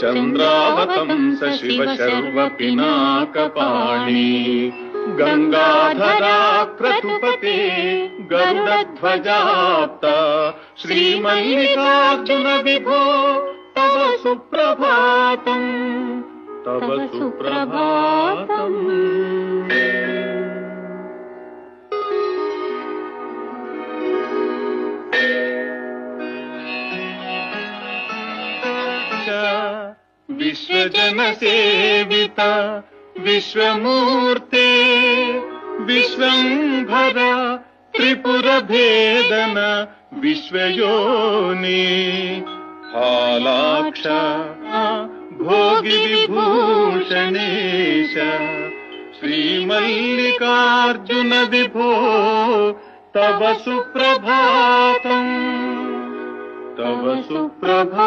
चन्द्राहतम् स शिव शर्व गङ्गाधरा क्रतुपते गरुडध्वजाप्ता। श्रीमल्लिकार्जुन विभो तव सुप्रभातम्। तव सुप्रभातम्। च विश्वजनसेविता विश्वमूर्ते विश्वम्भरा विश्व विश्वयोनि। हालाक्ष भोगिविभूषणेश श्रीमल्लिकार्जुन विभो तव सुप्रभातम्। तव सुप्रभा